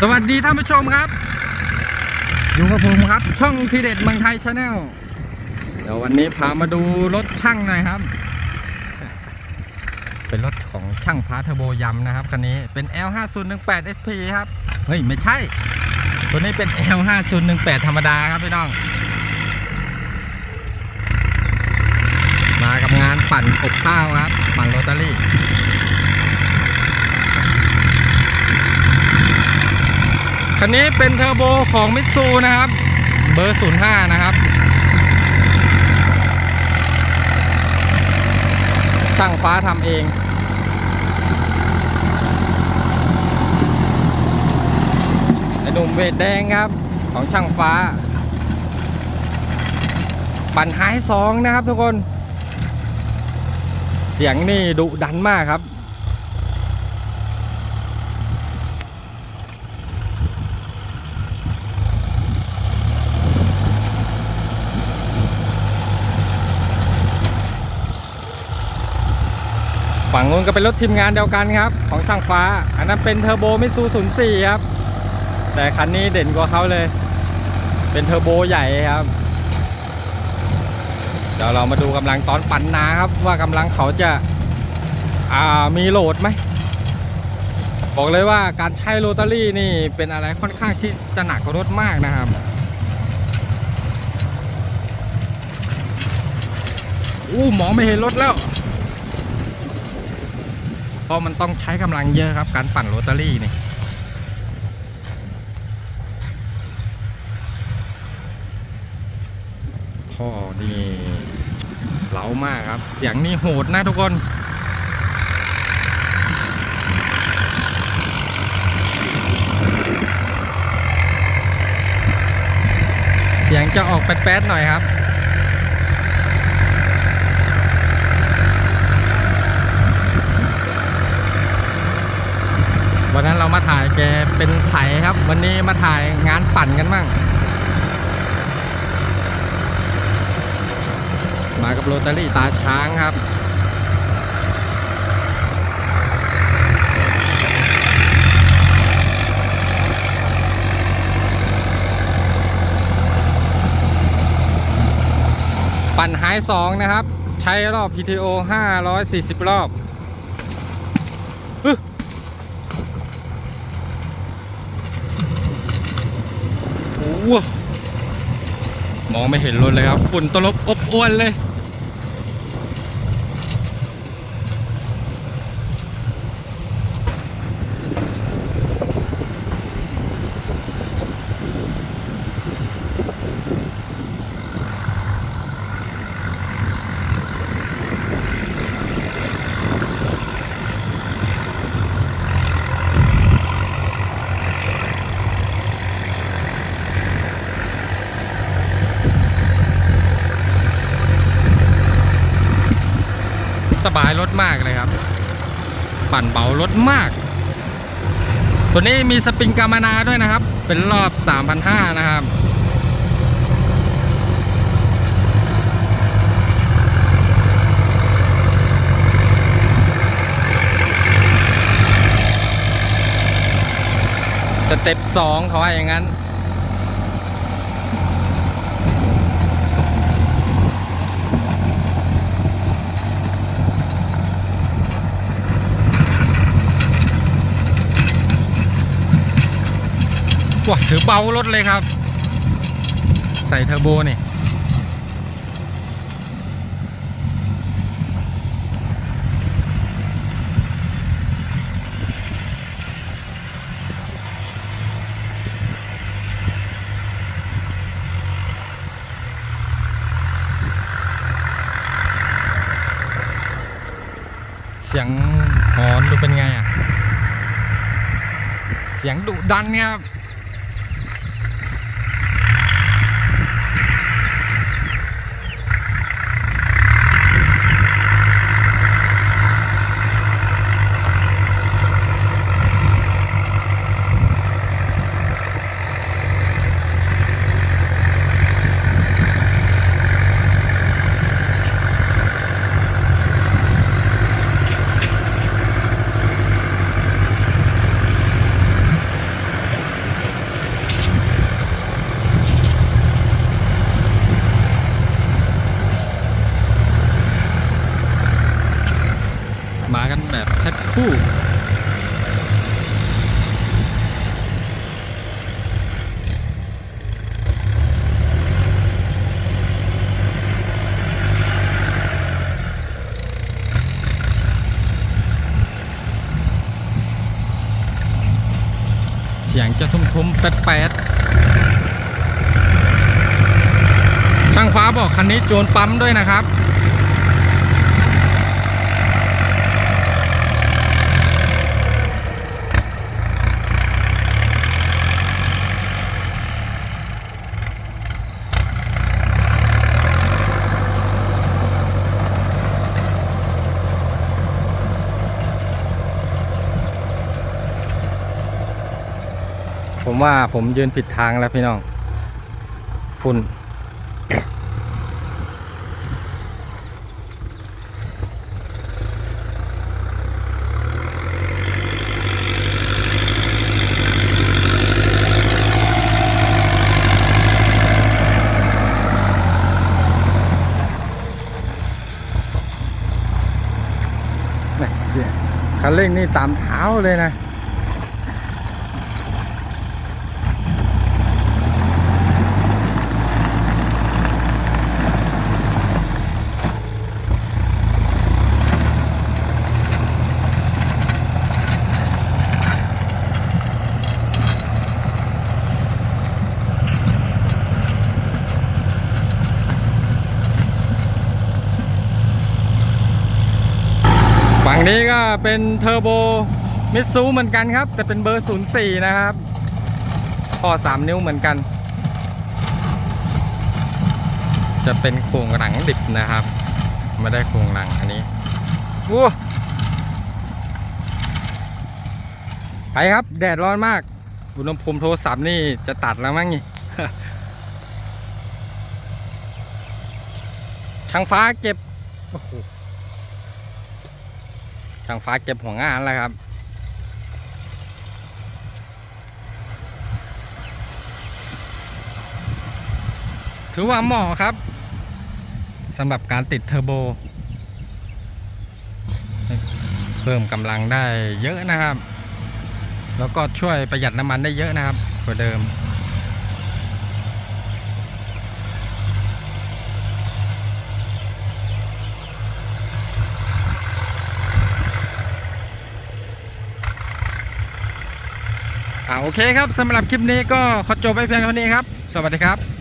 สวัสดีท่านผู้ชมครับ อยู่กับผมครับ ช่องทีเด็ดเมืองไทยชาแนลเดี๋ยววันนี้พามาดูรถช่างหน่อยครับ เป็นรถของช่างฟ้าเทอร์โบยำนะครับคันนี้เป็น L5018 SP ครับ เฮ้ย ไม่ใช่ ตัวนี้เป็น L5018 ธรรมดาครับพี่น้อง มากับงานปั่นอบข้าวครับ ปั่นโรตารี่ คันนี้เป็นเทอร์โบของมิตซูนะครับ เบอร์ 05 นะครับช่างฟ้าทำเองไอ้หนุ่มเวทแดงครับของช่างฟ้า ปั่นหายสองนะครับทุกคน เสียงนี่ดุดันมากครับ นู้นก็เป็นรถทีมงานเดียวกันครับ ของช่างฟ้า อันนั้นเป็นเทอร์โบมิซู04ครับ แต่คันนี้เด่นกว่าเขาเลย เป็นเทอร์โบใหญ่ครับ เดี๋ยวเรามาดูกำลังตอนปั่นนาครับ ว่ากำลังเขาจะามีโหลดไหม บอกเลยว่าการใช้โรตารี่นี่เป็นอะไรค่อนข้างที่จะหนักกว่ารถมากนะครับอู้หมองไม่เห็นรถแล้ว เพราะมันต้องใช้กำลังเยอะครับการปั่นโรตารี่นี่พ่อนี่เหลามากครับ เสียงนี่โหดนะทุกคนเสียงจะออกแป๊ดๆหน่อยครับ วันนั้นเรามาถ่ายแกเป็นไถครับ วันนี้มาถ่ายงานปั่นกันบ้างมากับโรตารี่ตาช้างครับปั่นหายสองนะครับ ใช้รอบ PTO 540 รอบอึ๊ะโอ้โห มองไม่เห็นรถเลยครับ ฝุ่นตลบอบอวนเลย ส บายรถมากเลยครับ ปั่นเบารถมาก ตัวนี้มีสปริงกามานาด้วยนะครับ เป็นรอบ3,500นะครับสเต็ปสองเขาว่าอย่างนั้น ว้าถือเบารถเลยครับ ใส่เทอร์โบนี่เสียงหอนดูเป็นไงอะ เสียงดุดันครับ จะทุ่มๆแปดๆช่างฟ้าบอกคันนี้โจนปั๊มด้วยนะครับ ผมว่าผมยืนผิดทางแล้วพี่น้อง ฝุ่นแหม่เสียคันเร่งนี่ตามเท้าเลยนะ นี้ก็เป็นเทอร์โบมิตซูเหมือนกันครับ แต่เป็นเบอร์ 04 นะครับข้อ3 นิ้วเหมือนกัน จะเป็นโครงหลังดิบนะครับ ไม่ได้โครงหลังอันนี้วัวไปครับ แดดร้อนมาก อุณหภูมิโทรศัพท์นี่จะตัดแล้วมั้งนี่ช่างฟ้าเก็บโอ้โห ทางฟ้าเก็บหัวงานแล้วครับ ถือว่าเหมาะครับสำหรับการติดเทอร์โบ เพิ่มกำลังได้เยอะนะครับ แล้วก็ช่วยประหยัดน้ำมันได้เยอะนะครับกว่าเดิม อ่า โอเคครับสำหรับคลิปนี้ก็ขอจบไปเพียงเท่านี้ครับ สวัสดีครับ